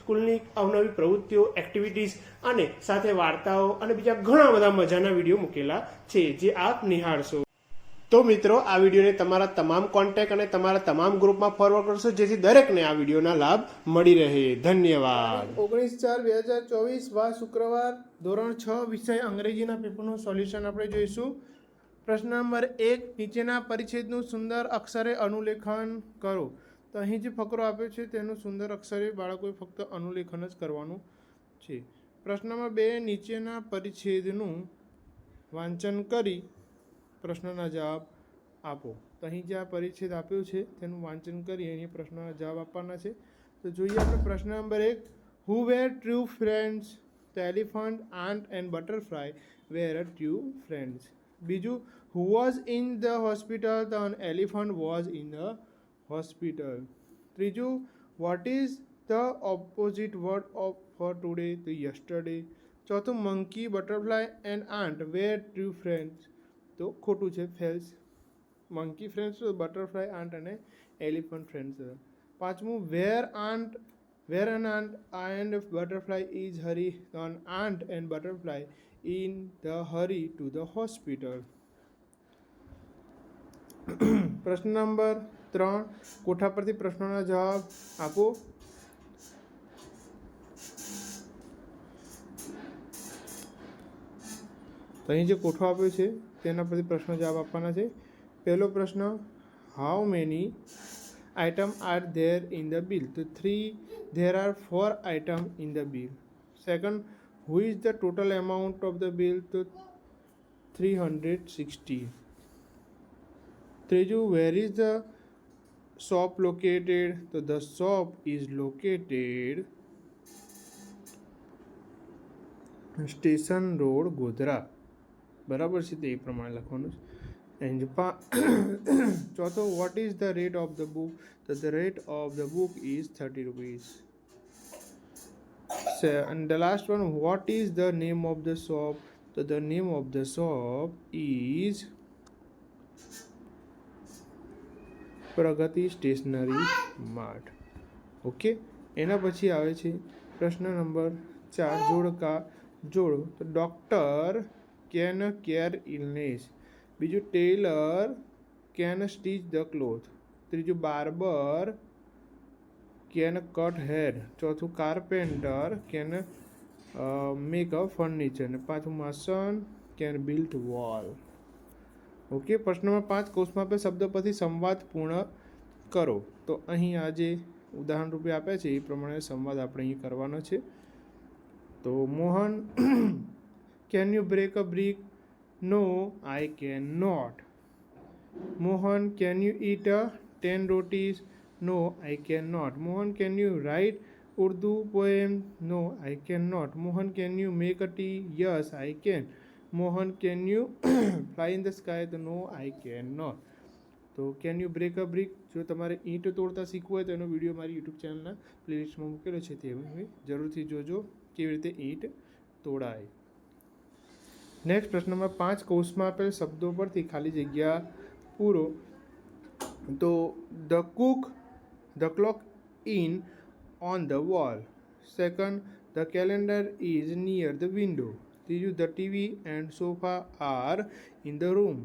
સ્કૂલની અવનવી પ્રવૃત્તિઓ એક્ટિવિટીઝ અને સાથે વાર્તાઓ અને બીજા ઘણા બધા મજાના વીડિયો મૂકેલા છે, જે આપ નિહાળશો. તો મિત્રો, આ વિડીયોને તમારા તમામ કોન્ટેક્ટ અને તમારા તમામ ગ્રુપમાં ફોરવર્ડ કરશો, જેથી દરેકને આ વિડીયોના લાભ મળી રહે. ધન્યવાદ. ઓગણીસ ચાર, બે હજાર ચોવીસ, વા શુક્રવાર, ધોરણ છ, વિષય અંગ્રેજીના પેપરનું સોલ્યુશન આપણે જોઈશું. પ્રશ્ન નંબર એક, નીચેના પરિચ્છેદનું સુંદર અક્ષરે અનુલેખન કરો. તો અહીં જે ફકરો આપ્યો છે તેનું સુંદર અક્ષરે બાળકોએ ફક્ત અનુલેખન જ કરવાનું છે. પ્રશ્નમાં બે નીચેના પરિચ્છેદનું વાંચન કરી પ્રશ્નના જવાબ આપો. તો અહીં જે આ પરિચ્છેદ આપ્યો છે તેનું વાંચન કરી અહીં પ્રશ્નના જવાબ આપવાના છે. તો જોઈએ આપણે પ્રશ્ન નંબર એક. Who were true friends the elephant ant and butterfly were a true friends બીજું who was in the hospital the elephant was in the hospital. ત્રીજું what is the opposite word of for today the yesterday ચોથું monkey butterfly and ant were true friends તો ખોટું છે false monkey friends butterfly ant અને elephant friends પાંચમું where ant where an ant and butterfly is hurry on ant and butterfly in the hurry to the hospital પ્રશ્ન number ત્રણ કોઠા પરથી પ્રશ્નોના જવાબ આપો. તો અહીં જે કોઠો આપ્યો છે, તેના પરથી પ્રશ્નો જવાબ આપવાના છે. પહેલો પ્રશ્ન how many item are there in the bill તો three there are four item in the bill second who is the total amount of the bill તો થ્રી હંડ્રેડ સિક્સટી ત્રીજું where is the shop located તો the shop is located station road Godhra બરાબર છે તે એ પ્રમાણે લખવાનું છે. And પા ચોથો what is the rate of the book તો the rate of the book is thirty rupees and the last one, what is the name of the shop? So, the name of the shop is Pragati stationery mart. Okay? એના પછી આવે છે પ્રશ્ન number ચાર જોડકા જોડો. તો doctor can care illness. બીજું tailor can stitch the cloth. ત્રીજું બાર્બર કેન કટ હેર. ચોથું carpenter can make a furniture. ને પાંચમું mason can built wall. Okay, પ્રશ્ન નંબર પાંચ કોષમાં આપેલ શબ્દ પરથી સંવાદ પૂર્ણ કરો. તો અહીં આ જે ઉદાહરણ રૂપે આપ્યા છે, એ પ્રમાણે સંવાદ આપણે અહીં કરવાનો છે. તો Mohan can you break a brick no I can not Mohan can you eat a ten rotis no I can not Mohan can you write Urdu poem no I can not Mohan can you make a tea yes I can Mohan can you fly in the sky તો no I can not તો can you break a brick જો તમારે ઈંટ તોડતા શીખવું હોય તો એનો video મારી યુટ્યુબ ચેનલના પ્લેલિસ્ટમાં મૂકેલો છે તે હવે જરૂરથી જોજો કેવી રીતે ઈંટ તોડાય નેક્સ્ટ પ્રશ્ન નંબર પાંચ કૌશમાં આપેલ શબ્દો પરથી ખાલી જગ્યા પૂરો તો the cook the clock in on the wall second the calendar is near the window ત્રીજું the TV and sofa are in the room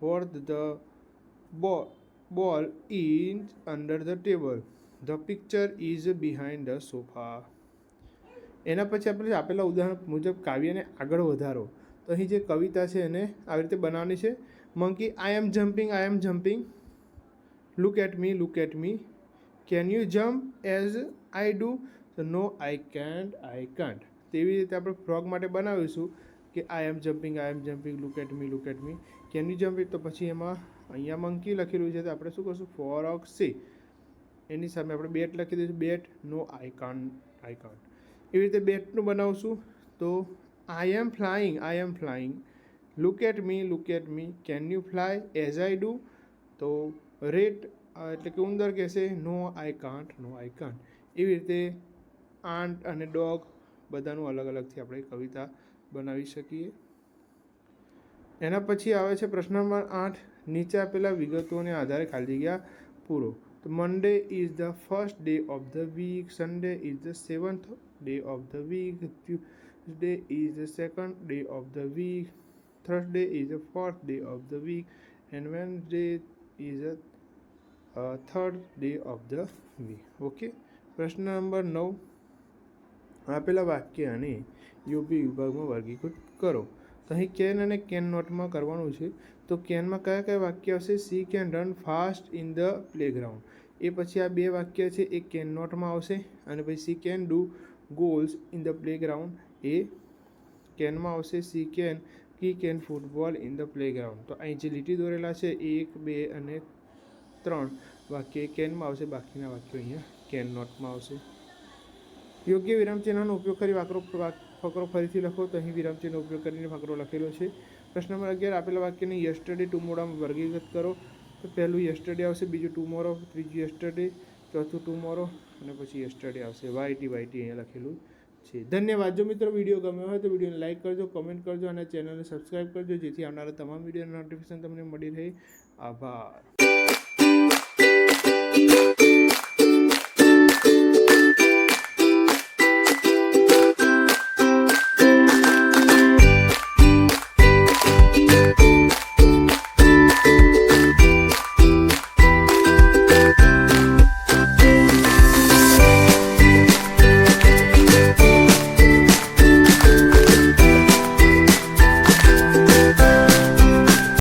fourth the ball is under the table the picture is behind the sofa એના પછી આપણે આપેલા ઉદાહરણ મુજબ કાવ્યને આગળ વધારો. તો અહીં જે કવિતા છે એને આવી રીતે બનાવવાની છે. Monkey I am jumping I am jumping look at me look at me can you jump as I do no I can't I can't તેવી રીતે આપણે ફ્રોગ માટે બનાવીશું કે I am jumping I am jumping look at me look at me can you jump તો પછી એમાં અહીંયા મંકી લખેલું છે તો આપણે શું કરશું? ફોર ઓક સી એની સામે આપણે બેટ લખી દઈશું. બેટ નો આઈ કાન આઈ કાન એવી રીતે બેટનું બનાવશું. તો I am flying I am flying look at me look at me can you fly as I do તો રેટ એટલે કે ઉંદર કહેશે નો I can't no I can't એવી રીતે આંટ અને ડોગ બધાનું અલગ અલગથી આપણે કવિતા બનાવી શકીએ. એના પછી આવે છે પ્રશ્ન નંબર આઠ. નીચે આપેલા વિગતોને આધારે ખાલી જગ્યા પૂરો. તો Monday is the first day of the week Sunday is the seventh day of the week Tuesday is the second day of the week Thursday is the fourth day of the week and Wednesday is a third day of the week okay પ્રશ્ન નંબર નવ. આપેલા વાક્ય અને યોગ્ય વિભાગમાં વર્ગીકૃત કરો. તો અહીં કેન અને કેન નોટમાં કરવાનું છે. તો કેનમાં કયા કયા વાક્ય આવશે she can run fast in the playground. એ પછી આ બે વાક્ય છે, એ કેન નોટમાં આવશે અને પછી she can do goals in the playground. એ કેનમાં આવશે, she can kick can football in the playground. તો અહીં જે લીટી દોરેલા છે એક, બે અને ત્રણ વાક્ય કેનમાં આવશે, બાકીના વાક્યો અહીંયા કેન નોટમાં આવશે. યોગ્ય વિરામચિહ્નનો ઉપયોગ કરી વાકરો વાક- ફકરો ફરીથી લખો. તો અહીં વિરામચિહ્નનો ઉપયોગ કરીને ફકરો લખેલો છે. પ્રશ્ન નંબર અગિયાર, આપેલા વાક્યને યસ્ટરડે ટુમોરોમાં વર્ગીકૃત કરો. તો પહેલું યસ્ટરડે આવશે, બીજું ટુમોરો ત્રીજું યસ્ટરડે ચોથું ટુમોરો અને પછી યસ્ટરડે આવશે. વાયટી વાયટી અહીંયા લખેલું છે. ધન્યવાદ. જો મિત્રો વીડિયો ગમ્યો હોય તો વિડીયોને લાઇક કરજો કમેન્ટ કરજો અને ચેનલને સબસ્ક્રાઈબ કરજો, જેથી આવનારા તમામ વિડીયોના નોટિફિકેશન તમને મળી રહે. આભાર.